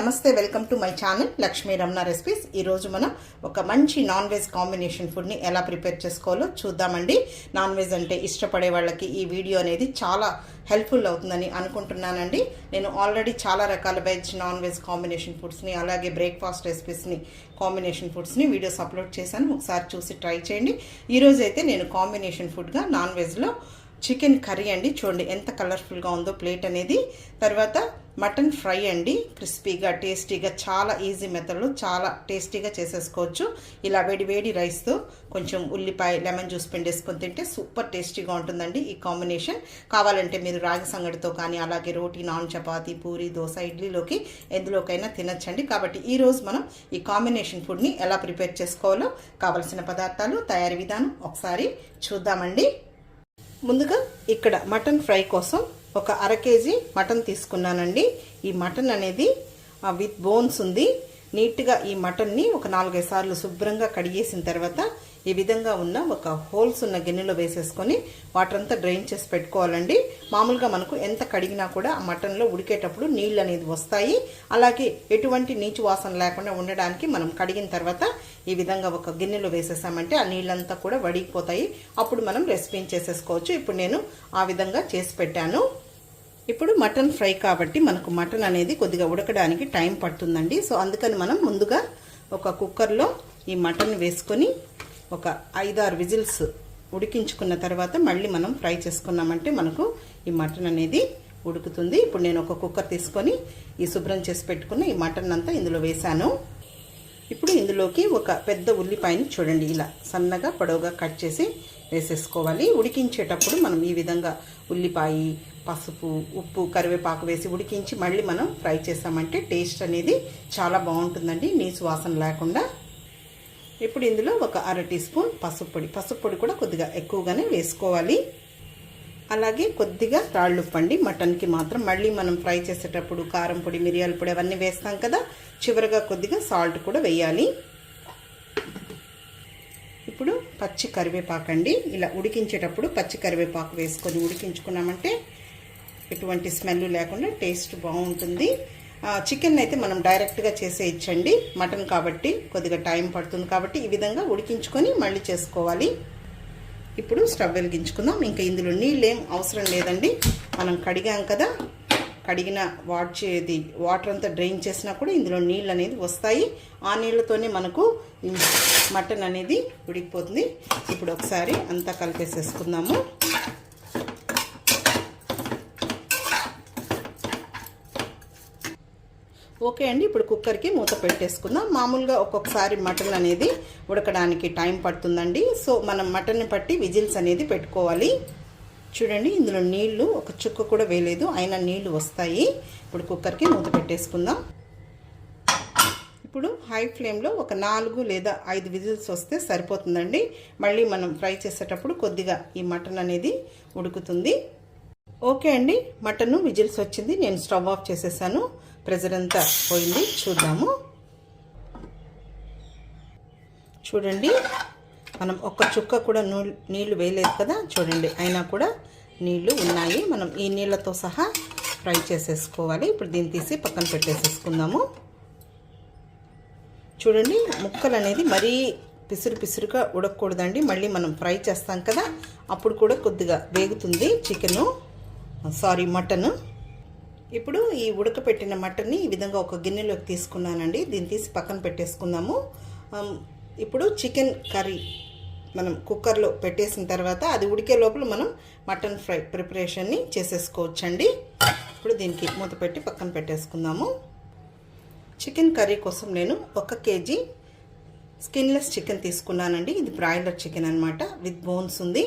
నమస్తే welcome to my channel Lakshmi Ramana recipes. ఈరోజు మనం ఒక మంచి నాన్ వెజ్ కాంబినేషన్ ఫుడ్ని ఎలా ప్రిపేర్ చేసుకోవాలో చూద్దామండి. నాన్ వెజ్ అంటే ఇష్టపడే వాళ్ళకి ఈ వీడియో అనేది చాలా హెల్ప్ఫుల్ అవుతుందని అనుకుంటున్నానండి. నేను ఆల్రెడీ చాలా రకాల వెజ్ నాన్ వెజ్ కాంబినేషన్ ఫుడ్స్ని అలాగే బ్రేక్ఫాస్ట్ రెసిపీస్ని కాంబినేషన్ ఫుడ్స్ని వీడియోస్ అప్లోడ్ చేశాను. ఒకసారి చూసి ట్రై చేయండి. ఈరోజు అయితే నేను కాంబినేషన్ ఫుడ్గా నాన్ వెజ్లో చికెన్ కర్రీ అండి. చూడండి ఎంత కలర్ఫుల్గా ఉందో ప్లేట్ అనేది. తర్వాత మటన్ ఫ్రై అండి క్రిస్పీగా టేస్టీగా చాలా ఈజీ మెథడ్లో చాలా టేస్టీగా చేసేసుకోవచ్చు. ఇలా వేడి వేడి రైస్తో కొంచెం ఉల్లిపాయ లెమన్ జ్యూస్ పిండేసుకొని తింటే సూపర్ టేస్టీగా ఉంటుందండి ఈ కాంబినేషన్. కావాలంటే మీరు రాగి సంగటితో కానీ అలాగే రోటీ నాన్ చపాతీ పూరి దోశ ఇడ్లీలోకి ఎందులోకైనా తినచ్చండి. కాబట్టి ఈరోజు మనం ఈ కాంబినేషన్ ఫుడ్ని ఎలా ప్రిపేర్ చేసుకోవాలో కావలసిన పదార్థాలు తయారీ విధానం ఒకసారి చూద్దామండి. ముందుగా ఇక్కడ మటన్ ఫ్రై కోసం ఒక అర కేజీ మటన్ తీసుకున్నానండి. ఈ మటన్ అనేది విత్ బోన్స్ ఉంది. నీట్గా ఈ మటన్ని ఒక నాలుగైదు సార్లు శుభ్రంగా కడిగేసిన తర్వాత ఈ విధంగా ఉన్న ఒక హోల్స్ ఉన్న గిన్నెలో వేసేసుకొని వాటర్ అంతా డ్రైన్ చేసి పెట్టుకోవాలండి. మామూలుగా మనకు ఎంత కడిగినా కూడా ఆ మటన్లో ఉడికేటప్పుడు నీళ్ళు అనేది వస్తాయి. అలాగే ఎటువంటి నీచు వాసన లేకుండా ఉండడానికి మనం కడిగిన తర్వాత ఈ విధంగా ఒక గిన్నెలో వేసేసామంటే ఆ నీళ్ళంతా కూడా వడిగిపోతాయి. అప్పుడు మనం రెసిపీని చేసేసుకోవచ్చు. ఇప్పుడు నేను ఆ విధంగా చేసి పెట్టాను. ఇప్పుడు మటన్ ఫ్రై కాబట్టి మనకు మటన్ అనేది కొద్దిగా ఉడకడానికి టైం పడుతుందండి. సో అందుకని మనం ముందుగా ఒక కుక్కర్లో ఈ మటన్ వేసుకొని ఒక ఐదారు విజిల్స్ ఉడికించుకున్న తర్వాత మళ్ళీ మనం ఫ్రై చేసుకున్నామంటే మనకు ఈ మటన్ అనేది ఉడుకుతుంది. ఇప్పుడు నేను ఒక కుక్కర్ తీసుకొని ఈ శుభ్రం చేసి పెట్టుకున్న ఈ మటన్ అంతా ఇందులో వేశాను. ఇప్పుడు ఇందులోకి ఒక పెద్ద ఉల్లిపాయని చూడండి. ఇలా సన్నగా పొడవుగా కట్ చేసి వేసేసుకోవాలి. ఉడికించేటప్పుడు మనం ఈ విధంగా ఉల్లిపాయ పసుపు ఉప్పు కరివేపాకు వేసి ఉడికించి మళ్ళీ మనం ఫ్రై చేసామంటే టేస్ట్ అనేది చాలా బాగుంటుందండి. నీసు వాసన లేకుండా. ఇప్పుడు ఇందులో ఒక అర టీ స్పూన్ పసుపు పొడి. పసుపు పొడి కూడా కొద్దిగా ఎక్కువగానే వేసుకోవాలి. అలాగే కొద్దిగా రాళ్ళు పండి మటన్కి మాత్రం మళ్ళీ మనం ఫ్రై చేసేటప్పుడు కారం పొడి మిరియాల పొడి అవన్నీ వేస్తాం కదా. చివరిగా కొద్దిగా సాల్ట్ కూడా వేయాలి. పచ్చి కరివేపాకు అండి ఇలా ఉడికించేటప్పుడు పచ్చి కరివేపాకు వేసుకొని ఉడికించుకున్నామంటే ఎటువంటి స్మెల్ లేకుండా టేస్ట్ బాగుంటుంది. చికెన్ అయితే మనం డైరెక్ట్గా చేసేయచ్చండి. మటన్ కాబట్టి కొద్దిగా టైం పడుతుంది కాబట్టి ఈ విధంగా ఉడికించుకొని మళ్ళీ చేసుకోవాలి. ఇప్పుడు స్టవ్ వెలిగించుకుందాం. ఇంకా ఇందులో నీళ్ళు ఏం అవసరం లేదండి. మనం కడిగాం కదా. కడిగిన వాడ్చేది వాటర్ అంతా డ్రైన్ చేసినా కూడా ఇందులో నీళ్ళు అనేది వస్తాయి. ఆ నీళ్ళతోనే మనకు మటన్ అనేది ఉడికిపోతుంది. ఇప్పుడు ఒకసారి అంతా కలిపేసేసుకుందాము. ఓకే అండి ఇప్పుడు కుక్కర్కి మూత పెట్టేసుకుందాం. మామూలుగా ఒక్కొక్కసారి మటన్ అనేది ఉడకడానికి టైం పడుతుందండి. సో మనం మటన్ని పట్టి విజిల్స్ అనేది పెట్టుకోవాలి. చూడండి ఇందులో నీళ్ళు ఒక చుక్క కూడా వేయలేదు అయినా నీళ్ళు వస్తాయి. ఇప్పుడు కుక్కర్కి మూత పెట్టేసుకుందాం. ఇప్పుడు హై ఫ్లేమ్లో ఒక నాలుగు లేదా ఐదు విజిల్స్ వస్తే సరిపోతుందండి. మళ్ళీ మనం ఫ్రై చేసేటప్పుడు కొద్దిగా ఈ మటన్ అనేది ఉడుకుతుంది. ఓకే అండి మటన్ విజిల్స్ వచ్చింది నేను స్టవ్ ఆఫ్ చేసేసాను. ప్రెజర్ అంతా పోయింది చూద్దాము. చూడండి మనం ఒక్క చుక్క కూడా నీళ్ళు వేయలేదు కదా? చూడండి అయినా కూడా నీళ్ళు ఉన్నాయి. మనం ఈ నీళ్ళతో సహా ఫ్రై చేసేసుకోవాలి. ఇప్పుడు దీన్ని తీసి పక్కన పెట్టేసేసుకుందాము. చూడండి ముక్కలు అనేది మరీ పిసురు పిసురుగా ఉడకకూడదండి మళ్ళీ మనం ఫ్రై చేస్తాం కదా? అప్పుడు కూడా కొద్దిగా వేగుతుంది చికెను. Sorry mutton. ఇప్పుడు ఈ ఉడకపెట్టిన మటన్ని ఈ విధంగా ఒక గిన్నెలోకి తీసుకున్నానండి. దీన్ని తీసి పక్కన పెట్టేసుకుందాము. ఇప్పుడు చికెన్ కర్రీ మనం కుక్కర్లో పెట్టేసిన తర్వాత అది ఉడికే లోపల మనం మటన్ ఫ్రై ప్రిపరేషన్ని చేసేసుకోవచ్చండి. ఇప్పుడు దీనికి మూత పెట్టి పక్కన పెట్టేసుకుందాము. చికెన్ కర్రీ కోసం నేను ఒక కేజీ స్కిన్లెస్ చికెన్ తీసుకున్నానండి. ఇది బ్రాయిలర్ చికెన్ అనమాట విత్ బోన్స్ ఉంది.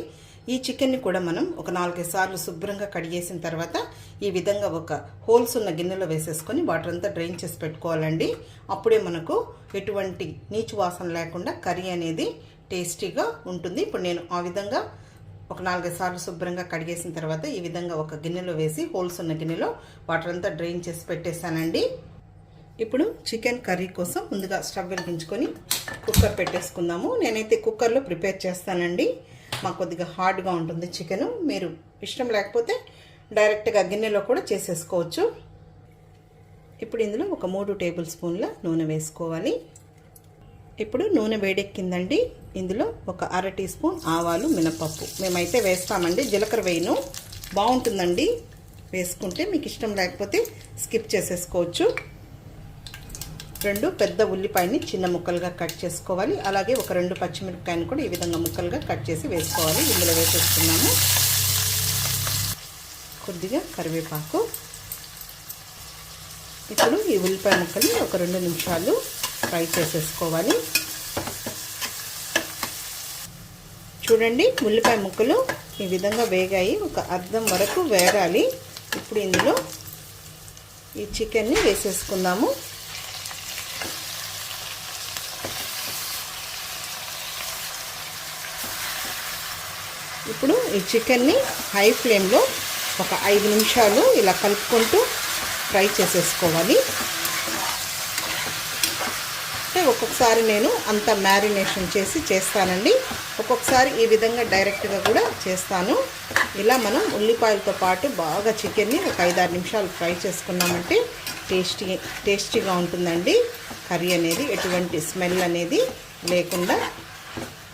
ఈ చికెన్ని కూడా మనం ఒక నాలుగైదు సార్లు శుభ్రంగా కడిగేసిన తర్వాత ఈ విధంగా ఒక హోల్స్ ఉన్న గిన్నెలో వేసేసుకొని వాటర్ అంతా డ్రైన్ చేసి పెట్టుకోవాలండి. అప్పుడే మనకు ఎటువంటి నీచు వాసన లేకుండా కర్రీ అనేది టేస్టీగా ఉంటుంది. ఇప్పుడు నేను ఆ విధంగా ఒక నాలుగైదు సార్లు శుభ్రంగా కడిగేసిన తర్వాత ఈ విధంగా ఒక గిన్నెలో వేసి హోల్స్ ఉన్న గిన్నెలో వాటర్ అంతా డ్రైన్ చేసి పెట్టేశానండి. ఇప్పుడు చికెన్ కర్రీ కోసం ముందుగా స్టవ్ వెలిగించుకొని కుక్కర్ పెట్టేసుకుందాము. నేనైతే కుక్కర్లో ప్రిపేర్ చేస్తానండి. మాకు కొద్దిగా హార్డ్గా ఉంటుంది చికెను. మీరు ఇష్టం లేకపోతే డైరెక్ట్గా గిన్నెలో కూడా చేసేసుకోవచ్చు. ఇప్పుడు ఇందులో ఒక మూడు టేబుల్ స్పూన్ల నూనె వేసుకోవాలి. ఇప్పుడు నూనె వేడెక్కిందండి. ఇందులో ఒక అర టీ స్పూన్ ఆవాలు మినపప్పు. మేమైతే వేస్తామండి. జీలకర్ర వేయను. బాగుంటుందండి. వేసుకుంటే మీకు ఇష్టం లేకపోతే స్కిప్ చేసేసుకోవచ్చు. రెండు పెద్ద ఉల్లిపాయని చిన్న ముక్కలుగా కట్ చేసుకోవాలి. అలాగే ఒక రెండు పచ్చిమిరపకాయని కూడా ఈ విధంగా ముక్కలుగా కట్ చేసి వేసుకోవాలి. ఇందులో వేసేస్తున్నాము కొద్దిగా కరివేపాకు. ఇప్పుడు ఈ ఉల్లిపాయ ముక్కల్ని ఒక రెండు నిమిషాలు ఫ్రై చేసేసుకోవాలి. చూడండి ఉల్లిపాయ ముక్కలు ఈ విధంగా వేగాయి. ఒక అర్థం వరకు వేగాలి. ఇప్పుడు ఇందులో ఈ చికెన్ని వేసేసుకుందాము. ఇప్పుడు ఈ చికెన్ని హై ఫ్లేమ్లో ఒక ఐదు నిమిషాలు ఇలా కలుపుకుంటూ ఫ్రై చేసేసుకోవాలి. ఒక్కొక్కసారి నేను అంత మ్యారినేషన్ చేసి చేస్తానండి. ఒక్కొక్కసారి ఈ విధంగా డైరెక్ట్గా కూడా చేస్తాను. ఇలా మనం ఉల్లిపాయలతో పాటు బాగా చికెన్ని ఒక ఐదారు నిమిషాలు ఫ్రై చేసుకున్నామంటే టేస్టీ టేస్టీగా ఉంటుందండి. కర్రీ అనేది ఎటువంటి స్మెల్ అనేది లేకుండా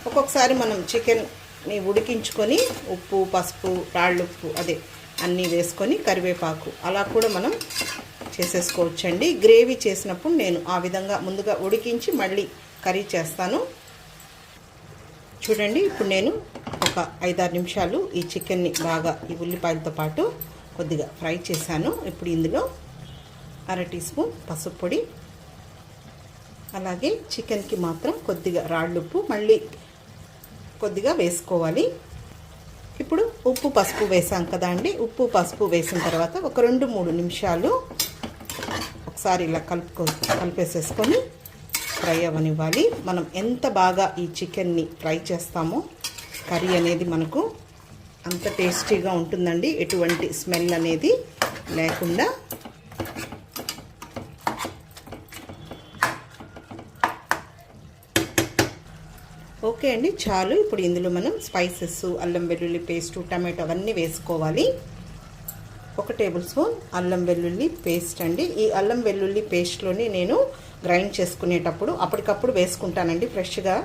ఒక్కొక్కసారి మనం చికెన్ని ఉడికించుకొని ఉప్పు పసుపు రాళ్ళుప్పు అదే అన్నీ వేసుకొని కరివేపాకు అలా కూడా మనం చేసేసుకోవచ్చండి. గ్రేవీ చేసినప్పుడు నేను ఆ విధంగా ముందుగా ఉడికించి మళ్ళీ కర్రీ చేస్తాను. చూడండి ఇప్పుడు నేను ఒక ఐదారు నిమిషాలు ఈ చికెన్ని బాగా ఈ ఉల్లిపాయలతో పాటు కొద్దిగా ఫ్రై చేశాను. ఇప్పుడు ఇందులో అర టీ స్పూన్ పసుపు పొడి అలాగే చికెన్కి మాత్రం కొద్దిగా రాళ్ళుప్పు మళ్ళీ కొద్దిగా వేసుకోవాలి. ఇప్పుడు ఉప్పు పసుపు వేసాం కదా అండి. ఉప్పు పసుపు వేసిన తర్వాత ఒక రెండు మూడు నిమిషాలు ఒకసారి ఇలా కలుపుకో కలిపేసేసుకొని ఫ్రై అవ్వనివ్వాలి మనం ఎంత బాగా ఈ చికెన్ని ఫ్రై చేస్తామో కర్రీ అనేది మనకు అంత టేస్టీగా ఉంటుందండి. ఎటువంటి స్మెల్ అనేది లేకుండా. ఓకే అండి చాలు. ఇప్పుడు ఇందులో మనం స్పైసెస్ అల్లం వెల్లుల్లి పేస్టు టమాటో అవన్నీ వేసుకోవాలి. ఒక టేబుల్ స్పూన్ అల్లం వెల్లుల్లి పేస్ట్ అండి. ఈ అల్లం వెల్లుల్లి పేస్ట్లోని నేను గ్రైండ్ చేసుకునేటప్పుడు అప్పటికప్పుడు వేసుకుంటానండి ఫ్రెష్గా.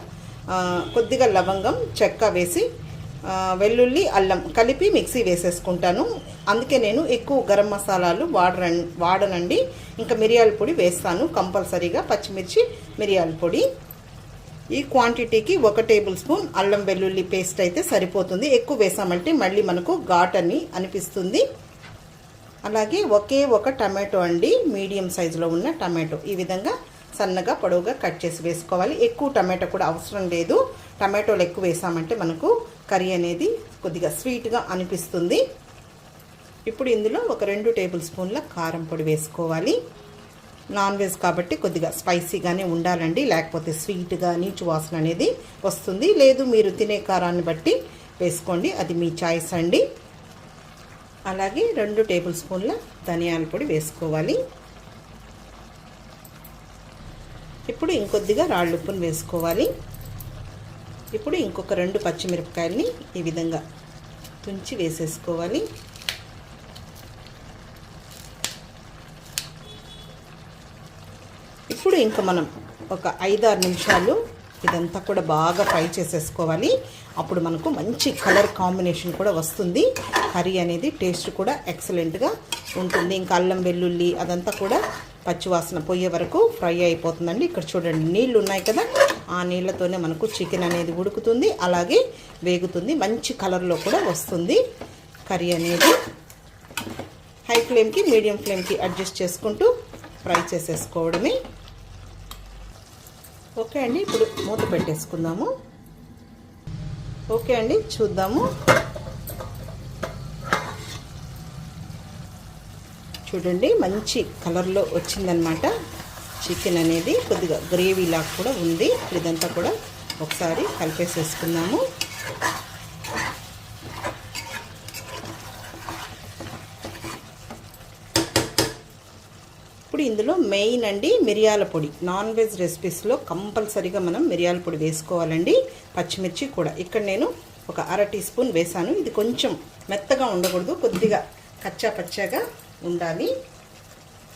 కొద్దిగా లవంగం చెక్క వేసి వెల్లుల్లి అల్లం కలిపి మిక్సీ వేసేసుకుంటాను. అందుకే నేను ఎక్కువ గరం మసాలాలు వాడర వాడనండి. ఇంకా మిరియాల పొడి వేస్తాను కంపల్సరీగా పచ్చిమిర్చి మిరియాల పొడి. ఈ క్వాంటిటీకి ఒక టేబుల్ స్పూన్ అల్లం వెల్లుల్లి పేస్ట్ అయితే సరిపోతుంది. ఎక్కువ వేసామంటే మళ్ళీ మనకు ఘాట్ అని అనిపిస్తుంది. అలాగే ఒకే ఒక టమాటో అండి మీడియం సైజులో ఉన్న టమాటో. ఈ విధంగా సన్నగా పొడవుగా కట్ చేసి వేసుకోవాలి. ఎక్కువ టమాటో కూడా అవసరం లేదు. టమాటోలు ఎక్కువ వేసామంటే మనకు కర్రీ అనేది కొద్దిగా స్వీట్గా అనిపిస్తుంది. ఇప్పుడు ఇందులో ఒక రెండు టేబుల్ స్పూన్ల కారం పొడి వేసుకోవాలి. నాన్ వెజ్ కాబట్టి కొద్దిగా స్పైసీగానే ఉండాలండి. లేకపోతే స్వీట్గా నీచు వాసన అనేది వస్తుంది. లేదు మీరు తినే కారాన్ని బట్టి వేసుకోండి. అది మీ చాయిస్ అండి. అలాగే రెండు టేబుల్ స్పూన్ల ధనియాల పొడి వేసుకోవాలి. ఇప్పుడు ఇంకొద్దిగా రాళ్ళు ఉప్పును వేసుకోవాలి. ఇప్పుడు ఇంకొక రెండు పచ్చిమిరపకాయలని ఈ విధంగా తుంచి వేసేసుకోవాలి. ఇప్పుడు ఇంకా మనం ఒక ఐదారు నిమిషాలు ఇదంతా కూడా బాగా ఫ్రై చేసేసుకోవాలి. అప్పుడు మనకు మంచి కలర్ కాంబినేషన్ కూడా వస్తుంది. కర్రీ అనేది టేస్ట్ కూడా ఎక్సలెంట్గా ఉంటుంది. ఇంకా అల్లం వెల్లుల్లి అదంతా కూడా పచ్చివాసన పోయే వరకు ఫ్రై అయిపోతుందండి. ఇక్కడ చూడండి నీళ్ళు ఉన్నాయి కదా? ఆ నీళ్ళతోనే మనకు చికెన్ అనేది ఉడుకుతుంది. అలాగే వేగుతుంది. మంచి కలర్లో కూడా వస్తుంది కర్రీ అనేది. హై ఫ్లేమ్కి మీడియం ఫ్లేమ్కి అడ్జస్ట్ చేసుకుంటూ ఫ్రై చేసేసుకోవడమే. ఓకే అండి ఇప్పుడు మూత పెట్టేసుకుందాము. ఓకే అండి చూద్దాము. చూడండి మంచి కలర్లో వచ్చిందనమాట చికెన్ అనేది కొద్దిగా గ్రేవీ లాగా కూడా ఉంది. ఇదంతా కూడా ఒకసారి కలిపేసేసుకుందాము. ఇందులో మెయిన్ అండి మిరియాల పొడి. నాన్ వెజ్ రెసిపీస్లో కంపల్సరీగా మనం మిరియాల పొడి వేసుకోవాలండి. పచ్చిమిర్చి కూడా. ఇక్కడ నేను ఒక అర టీ స్పూన్ వేసాను ఇది కొంచెం మెత్తగా ఉండకూడదు. కొద్దిగా కచ్చా పచ్చాగా ఉండాలి.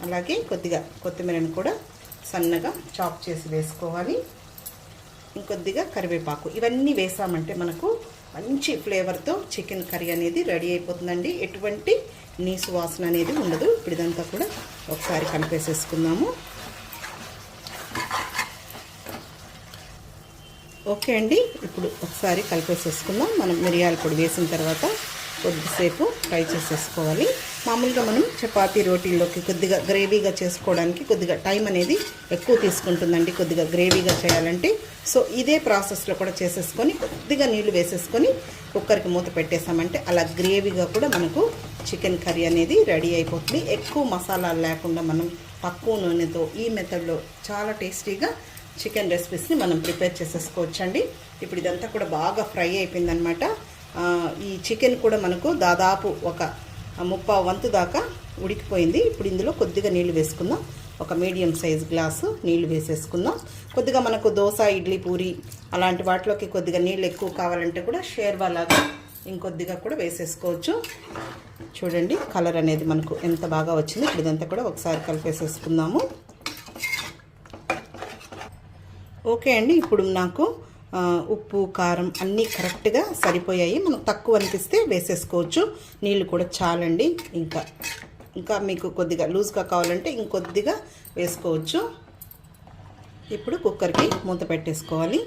అలాగే కొద్దిగా కొత్తిమీరని కూడా సన్నగా చాప్ చేసి వేసుకోవాలి. ఇంకొద్దిగా కరివేపాకు. ఇవన్నీ వేసామంటే మనకు మంచి ఫ్లేవర్తో చికెన్ కర్రీ అనేది రెడీ అయిపోతుందండి. ఎటువంటి నీసు వాసన అనేది ఉండదు. ఇప్పుడు ఇదంతా కూడా ఒకసారి కలిపేసేసుకుందాము. ఓకే అండి. ఇప్పుడు ఒకసారి కలిపేసేసుకుందాం. మనం మిరియాల పొడి వేసిన తర్వాత కొద్దిసేపు ఫ్రై చేసేసుకోవాలి. మామూలుగా మనం చపాతీ రోటీల్లోకి కొద్దిగా గ్రేవీగా చేసుకోవడానికి కొద్దిగా టైం అనేది ఎక్కువ తీసుకుంటుందండి. కొద్దిగా గ్రేవీగా చేయాలంటే సో ఇదే ప్రాసెస్లో కూడా చేసేసుకొని కొద్దిగా నీళ్ళు వేసేసుకొని కుక్కర్కి మూత పెట్టేసామంటే అలా గ్రేవీగా కూడా మనకు చికెన్ కర్రీ అనేది రెడీ అయిపోతుంది. ఎక్కువ మసాలాలు లేకుండా మనం తక్కువ నూనెతో ఈ మెథడ్లో చాలా టేస్టీగా చికెన్ రెసిపీస్ని మనం ప్రిపేర్ చేసేసుకోవచ్చండి. ఇప్పుడు ఇదంతా కూడా బాగా ఫ్రై అయిపోయిందనమాట. ఈ చికెన్ కూడా మనకు దాదాపు ఒక ముప్పా వంతు దాకా ఉడికిపోయింది. ఇప్పుడు ఇందులో కొద్దిగా నీళ్ళు వేసుకుందాం. ఒక మీడియం సైజ్ గ్లాసు నీళ్ళు వేసేసుకుందాం. కొద్దిగా మనకు దోశ ఇడ్లీ పూరి అలాంటి వాటిలోకి కొద్దిగా నీళ్ళు ఎక్కువ కావాలంటే కూడా షేర్వా లాగా ఇంకొద్దిగా కూడా వేసేసుకోవచ్చు. చూడండి కలర్ అనేది మనకు ఎంత బాగా వచ్చింది ఇప్పుడు ఇదంతా కూడా ఒకసారి కలిపేసేసుకుందాము. ఓకే అండి ఇప్పుడు నాకు ఉప్పు కారం అన్నీ కరెక్ట్గా సరిపోయాయి. మనకు తక్కువ అనిపిస్తే వేసేసుకోవచ్చు. నీళ్ళు కూడా చాలండి. ఇంకా ఇంకా మీకు కొద్దిగా లూజ్గా కావాలంటే ఇంకొద్దిగా వేసుకోవచ్చు. ఇప్పుడు కుక్కర్కి మూత పెట్టేసుకోవాలి.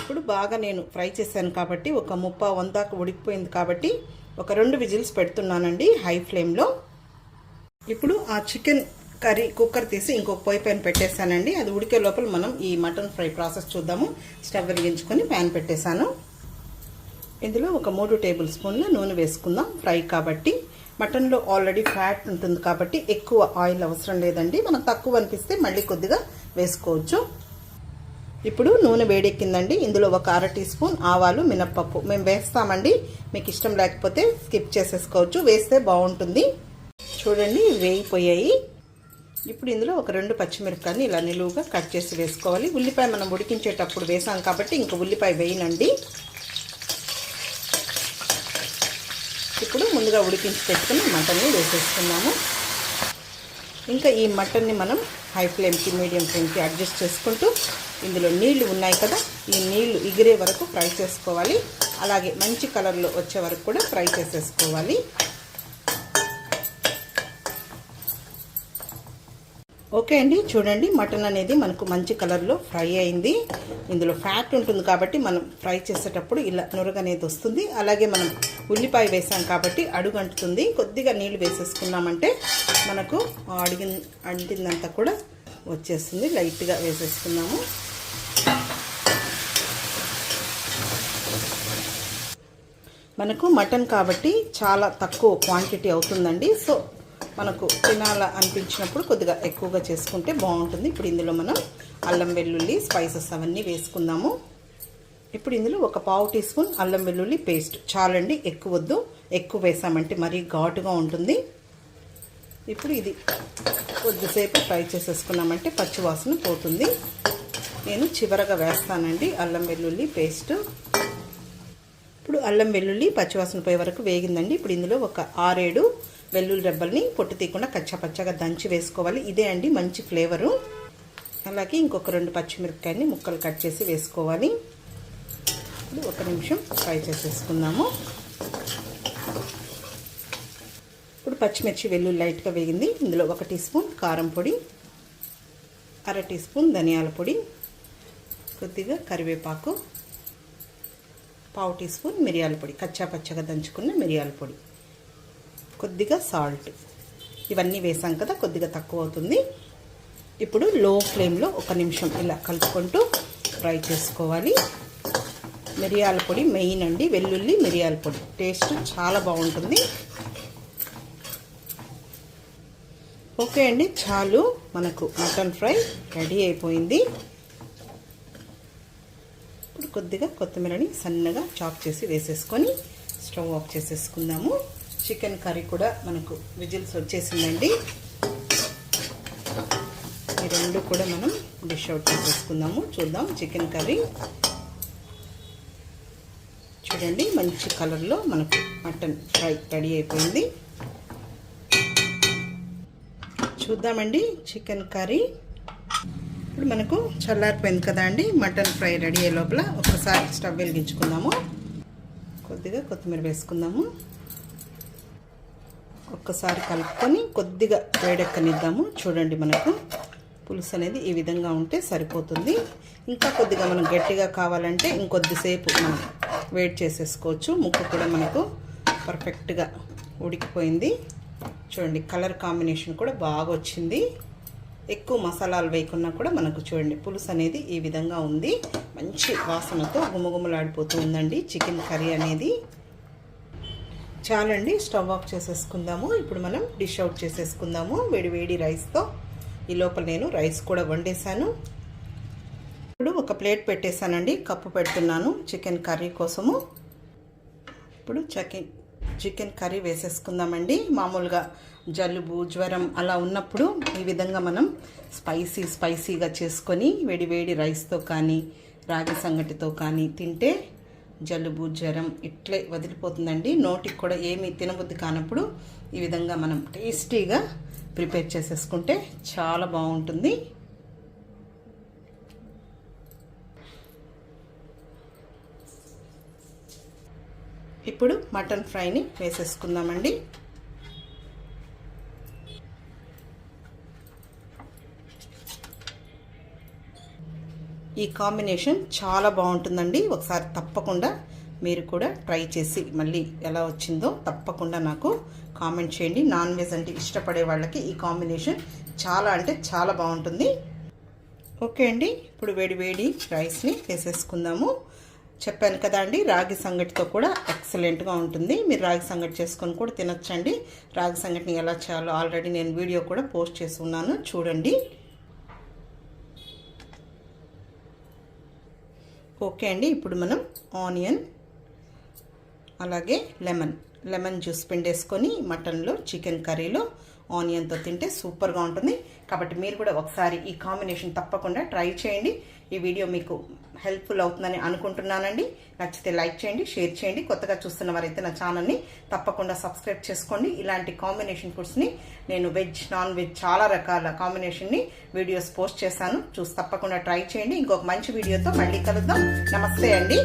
ఇప్పుడు బాగా నేను ఫ్రై చేశాను కాబట్టి ఒక ముప్పా వందాక ఉడికిపోయింది కాబట్టి ఒక రెండు విజిల్స్ పెడుతున్నానండి హై ఫ్లేమ్లో. ఇప్పుడు ఆ చికెన్ కర్రీ కుక్కర్ తీసి ఇంకొక పొయ్యి పైన పెట్టేశానండి. అది ఉడికే లోపల మనం ఈ మటన్ ఫ్రై ప్రాసెస్ చూద్దాము. స్టవ్ వెలిగించుకొని ప్యాన్ పెట్టేశాను. ఇందులో ఒక మూడు టేబుల్ స్పూన్ల నూనె వేసుకుందాం ఫ్రై కాబట్టి. మటన్లో ఆల్రెడీ ఫ్యాట్ ఉంటుంది కాబట్టి ఎక్కువ ఆయిల్ అవసరం లేదండి. మనం తక్కువ అనిపిస్తే మళ్ళీ కొద్దిగా వేసుకోవచ్చు. ఇప్పుడు నూనె వేడెక్కిందండి. ఇందులో ఒక అర టీ స్పూన్ ఆవాలు మినప్పప్పు. మేము వేస్తామండి. మీకు ఇష్టం లేకపోతే స్కిప్ చేసేసుకోవచ్చు. వేస్తే బాగుంటుంది. చూడండి వేయిపోయాయి ఇప్పుడు ఇందులో ఒక రెండు పచ్చిమిరపకాయని ఇలా నిలువుగా కట్ చేసి వేసుకోవాలి. ఉల్లిపాయ మనం ఉడికించేటప్పుడు వేసాం కాబట్టి ఇంకా ఉల్లిపాయ వేయనండి ఇప్పుడు ముందుగా ఉడికించి పెట్టుకుని మటన్ని వేసేసుకున్నాము ఇంకా ఈ మటన్ని మనం హై ఫ్లేమ్కి మీడియం ఫ్లేమ్కి అడ్జస్ట్ చేసుకుంటూ ఇందులో నీళ్ళు ఉన్నాయి కదా ఈ నీళ్ళు ఎగిరే వరకు ఫ్రై చేసుకోవాలి. అలాగే మంచి కలర్లో వచ్చే వరకు కూడా ఫ్రై చేసేసుకోవాలి. ఓకే అండి చూడండి మటన్ అనేది మనకు మంచి కలర్లో ఫ్రై అయింది. ఇందులో ఫ్యాట్ ఉంటుంది కాబట్టి మనం ఫ్రై చేసేటప్పుడు ఇలా నురగ అనేది వస్తుంది. అలాగే మనం ఉల్లిపాయ వేసాం కాబట్టి అడుగు అంటుతుంది. కొద్దిగా నీళ్ళు వేసేసుకున్నామంటే మనకు అడిగిన అంటిందంతా కూడా వచ్చేస్తుంది. లైట్గా వేసేసుకున్నాము. మనకు మటన్ కాబట్టి చాలా తక్కువ క్వాంటిటీ అవుతుందండి. సో మనకు తినాల అనిపించినప్పుడు కొద్దిగా ఎక్కువగా చేసుకుంటే బాగుంటుంది. ఇప్పుడు ఇందులో మనం అల్లం వెల్లుల్లి స్పైసెస్ అవన్నీ వేసుకుందాము. ఇప్పుడు ఇందులో ఒక పావు టీ స్పూన్ అల్లం వెల్లుల్లి పేస్ట్. చాలండి ఎక్కువ వద్దు. ఎక్కువ వేసామంటే మరీ ఘాటుగా ఉంటుంది. ఇప్పుడు ఇది కొద్దిసేపు ఫ్రై చేసేసుకున్నామంటే పచ్చివాసన పోతుంది. నేను చివరగా వేస్తానండి అల్లం వెల్లుల్లి పేస్ట్. ఇప్పుడు అల్లం వెల్లుల్లి పచ్చివాసన పోయే వరకు వేగిందండి. ఇప్పుడు ఇందులో ఒక ఆరేడు వెల్లుల్లి రెబ్బల్ని పొట్టు తీయకుండా కచ్చపచ్చగా దంచి వేసుకోవాలి. ఇదే అండి మంచి ఫ్లేవరు. అలాగే ఇంకొక రెండు పచ్చిమిరపకాయని ముక్కలు కట్ చేసి వేసుకోవాలి. ఒక నిమిషం ఫ్రై చేసేసుకుందాము. ఇప్పుడు పచ్చిమిర్చి వెల్లుల్లి లైట్గా వేగింది. ఇందులో ఒక టీ స్పూన్ కారం పొడి అర టీ స్పూన్ ధనియాల పొడి కొద్దిగా కరివేపాకు పావు టీ స్పూన్ మిరియాల పొడి కచ్చా పచ్చగా దంచుకున్న మిరియాల పొడి. కొద్దిగా సాల్ట్. ఇవన్నీ వేసాం కదా కొద్దిగా తక్కువ అవుతుంది ఇప్పుడు లో ఫ్లేమ్లో ఒక నిమిషం ఇలా కలుపుకుంటూ ఫ్రై చేసుకోవాలి. మిరియాల పొడి మెయిన్ అండి వెల్లుల్లి మిరియాల పొడి. టేస్ట్ చాలా బాగుంటుంది. ఓకే అండి చాలు. మనకు మటన్ ఫ్రై రెడీ అయిపోయింది. ఇప్పుడు కొద్దిగా కొత్తిమీరని సన్నగా చాప్ చేసి వేసేసుకొని స్టవ్ ఆఫ్ చేసేసుకుందాము. చికెన్ కర్రీ కూడా మనకు విజిల్స్ వచ్చేసిందండి. ఈ రెండు కూడా మనం డిష్ అవుట్ చేసుకుందాము చూద్దాం చికెన్ కర్రీ. చూడండి మంచి కలర్లో మనకు మటన్ ఫ్రై రెడీ అయిపోయింది. చూద్దామండి చికెన్ కర్రీ. ఇప్పుడు మనకు చల్లారిపోయింది కదా అండి మటన్ ఫ్రై రెడీ అయ్యే లోపల ఒకసారి స్టవ్ వెలిగించుకుందాము. కొద్దిగా కొత్తిమీర వేసుకుందాము. ఒక్కసారి కలుపుకొని కొద్దిగా వేడెక్కనిద్దాము. చూడండి మనకు పులుసు అనేది ఈ విధంగా ఉంటే సరిపోతుంది. ఇంకా కొద్దిగా మనం గట్టిగా కావాలంటే ఇంకొద్దిసేపు మనం వేడి చేసేసుకోవచ్చు. ముక్క కూడా మనకు పర్ఫెక్ట్గా ఉడికిపోయింది. చూడండి కలర్ కాంబినేషన్ కూడా బాగా వచ్చింది. ఎక్కువ మసాలాలు వేయకున్నా కూడా మనకు చూడండి పులుసు అనేది ఈ విధంగా ఉంది. మంచి వాసనతో గుమగుమలాడిపోతూ ఉందండి. చికెన్ కర్రీ అనేది. చాలండి స్టవ్ ఆఫ్ చేసేసుకుందాము. ఇప్పుడు మనం డిష్ అవుట్ చేసేసుకుందాము. వేడి వేడి రైస్తో ఈ లోపల నేను రైస్ కూడా వండేసాను ఇప్పుడు ఒక ప్లేట్ పెట్టేశానండి. కప్పు పెడుతున్నాను చికెన్ కర్రీ కోసము. ఇప్పుడు చికెన్ చికెన్ కర్రీ వేసేసుకుందామండి. మామూలుగా జలుబు జ్వరం అలా ఉన్నప్పుడు ఈ విధంగా మనం స్పైసీ స్పైసీగా చేసుకొని వేడి వేడి రైస్తో కానీ రాగి సంగటితో కానీ తింటే జలుబు జ్వరం ఇట్లే వదిలిపోతుందండి. నోటికి కూడా ఏమీ తినబుద్ధి కానప్పుడు ఈ విధంగా మనం టేస్టీగా ప్రిపేర్ చేసేసుకుంటే చాలా బాగుంటుంది. ఇప్పుడు మటన్ ఫ్రైని వేసేసుకుందామండి. ఈ కాంబినేషన్ చాలా బాగుంటుందండి. ఒకసారి తప్పకుండా మీరు కూడా ట్రై చేసి మళ్ళీ ఎలా వచ్చిందో తప్పకుండా నాకు కామెంట్ చేయండి. నాన్ వెజ్ అంటే ఇష్టపడే వాళ్ళకి ఈ కాంబినేషన్ చాలా అంటే చాలా బాగుంటుంది. ఓకే అండి. ఇప్పుడు వేడి వేడి రైస్ని వేసేసుకుందాము. చెప్పాను కదా అండి రాగి సంగటితో కూడా ఎక్సలెంట్గా ఉంటుంది. మీరు రాగి సంగటి చేసుకొని కూడా తినొచ్చండి. రాగి సంగటిని ఎలా చేయాలో ఆల్రెడీ నేను వీడియో కూడా పోస్ట్ చేసి ఉన్నాను. చూడండి. ఓకే అండి ఇప్పుడు మనం ఆనియన్ అలాగే లెమన్. లెమన్ జ్యూస్ పిండేసుకొని మటన్లో చికెన్ కర్రీలో ఆనియన్తో తింటే సూపర్గా ఉంటుంది. కాబట్టి మీరు కూడా ఒకసారి ఈ కాంబినేషన్ తప్పకుండా ట్రై చేయండి. ఈ వీడియో మీకు హెల్ప్ఫుల్ అవుతుందని అనుకుంటున్నానండి. నచ్చితే లైక్ చేయండి షేర్ చేయండి. కొత్తగా చూస్తున్న వారైతే నా ఛానల్ని తప్పకుండా సబ్స్క్రైబ్ చేసుకోండి. ఇలాంటి కాంబినేషన్ ఫుడ్స్ని నేను వెజ్ నాన్ వెజ్ చాలా రకాల కాంబినేషన్ని వీడియోస్ పోస్ట్ చేశాను. చూసి తప్పకుండా ట్రై చేయండి. ఇంకొక మంచి వీడియోతో మళ్ళీ కలుద్దాం. నమస్తే అండి.